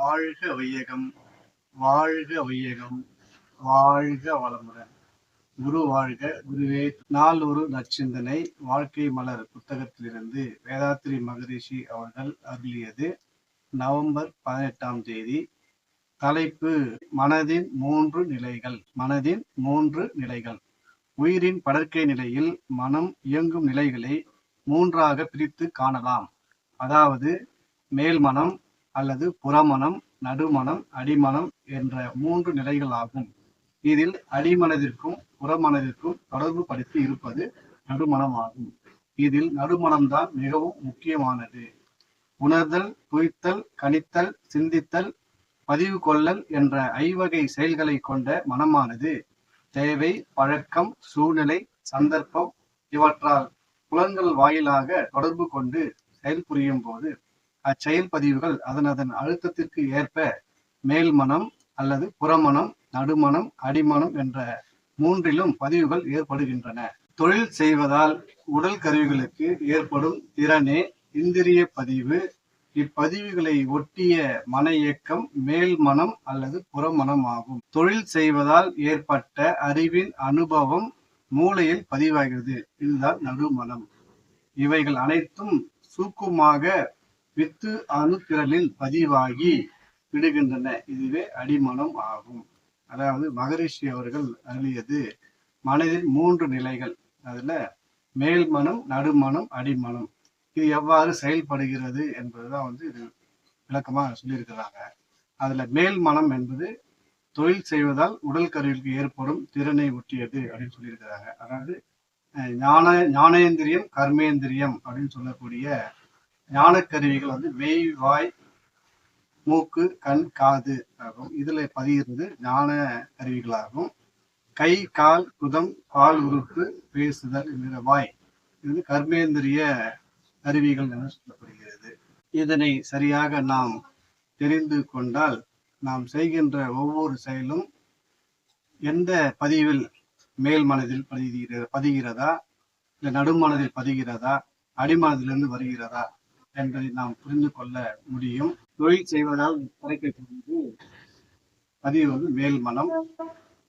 வாழ்க வையகம் வாழ்க வையகம் வாழ்க வளமுடன். குரு வாழ்க குருவே நாள் ஒரு நற்சிந்தனை வாழ்க்கை மலர் புத்தகத்திலிருந்து வேதாத்திரி மகரிஷி அவர்கள் அருளியது நவம்பர் பதினெட்டாம் தேதி. தலைப்பு மனதின் மூன்று நிலைகள் மனதின் மூன்று நிலைகள். உயிரின் படற்கை நிலையில் மனம் இயங்கும் நிலைகளை மூன்றாக பிரித்து காணலாம். அதாவது மேல்மனம் அல்லது புறமனம் நடுமனம் அடிமனம் என்ற மூன்று நிலைகள் ஆகும் இதில் அடிமனதிற்கும் புறமனதிற்கும் தொடர்பு படுத்தி இருப்பது நடுமனம் ஆகும் இதில் நடுமனம்தான் மிகவும் முக்கியமானது. உணர்தல் துய்த்தல் கணித்தல் சிந்தித்தல் பதிவு கொள்ளல் என்ற ஐவகை செயல்களை கொண்ட மனமானது. தேவை பழக்கம் சூழ்நிலை சந்தர்ப்பம் இவற்றால் புலன்கள் வாயிலாக தொடர்பு கொண்டு செயல்புரியும் போது அச்செயல் பதிவுகள் அதன் அதன் அழுத்தத்திற்கு ஏற்ப மேல்மனம் அல்லது புறமனம் நடுமனம் அடிமனம் என்ற மூன்றிலும் பதிவுகள் ஏற்படுகின்றன. தொழில் செய்வதால் உடல் கருவிகளுக்கு ஏற்படும் திறனே இந்திரிய பதிவு. இப்பதிவுகளை ஒட்டிய மன இயக்கம் மேல் மனம் அல்லது புறமனம் ஆகும். தொழில் செய்வதால் ஏற்பட்ட அறிவின் அனுபவம் மூளையில் பதிவாகிறது. இதுதான் நடுமனம். இவைகள் அனைத்தும் சூக்குமாக வித்து அணுக்களில் பதிவாகி விடுகின்றன. இதுவே அடிமனம் ஆகும். அதாவது மகரிஷி அவர்கள் அருளியது மனதில் மூன்று நிலைகள். அதுல மேல் மனம் நடுமனம் அடிமனம். இது எவ்வாறு செயல்படுகிறது என்பதுதான் வந்து இது விளக்கமா சொல்லியிருக்கிறாங்க. அதுல மேல் மனம் என்பது தொழில் செய்வதால் உடல் கருவிக்கு ஏற்படும் திறனை ஒட்டியது அப்படின்னு சொல்லியிருக்கிறாங்க. அதாவது ஞான ஞானேந்திரியம் கர்மேந்திரியம் அப்படின்னு சொல்லக்கூடிய ஞான கருவிகள் வந்து மெய் வாய் மூக்கு கண் காது ஆகும். இதுல பதியிருந்து ஞான கருவிகளாகும் கை கால் குதம் பால் உறுப்பு பேசுதல் என்கிற வாய். இது கர்மேந்திரிய கருவிகள் என சொல்லப்படுகிறது. இதனை சரியாக நாம் தெரிந்து கொண்டால் நாம் செய்கின்ற ஒவ்வொரு செயலும் எந்த பதிவில் மேல் மனதில் பதிகிற பதிகிறதா? இல்லை நடுமனதில் பதிகிறதா? அடிமனதிலிருந்து வருகிறதா? என்பதை நாம் புரிந்து கொள்ள முடியும். தொழில் செய்வதால் கிடைக்கக்கூடியது பதிவு வந்து மேல் மனம்.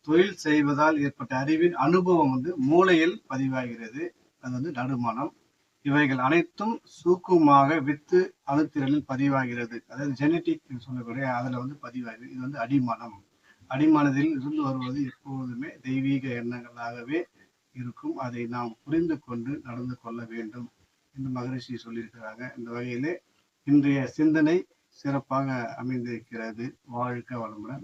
தொழில் செய்வதால் ஏற்பட்ட அறிவின் அனுபவம் வந்து மூளையில் பதிவாகிறது. அது வந்து நடுமனம் இவைகள் அனைத்தும் சூக்குமாக வித்து அணுத்திரலில் பதிவாகிறது. அதாவது ஜெனட்டிக் சொல்லக்கூடிய அதுல வந்து பதிவாகிறது. இது வந்து அடிமனம் அடிமனதில் இருந்து வருவது எப்போதுமே தெய்வீக எண்ணங்களாகவே இருக்கும். அதை நாம் புரிந்து கொண்டு நடந்து கொள்ள வேண்டும். என்று மகரிஷி சொல்லியிருக்கிறாங்க. இந்த வகையிலே இன்றைய சிந்தனை சிறப்பாக அமைந்திருக்கிறது. வாழ்க வளமுடன்.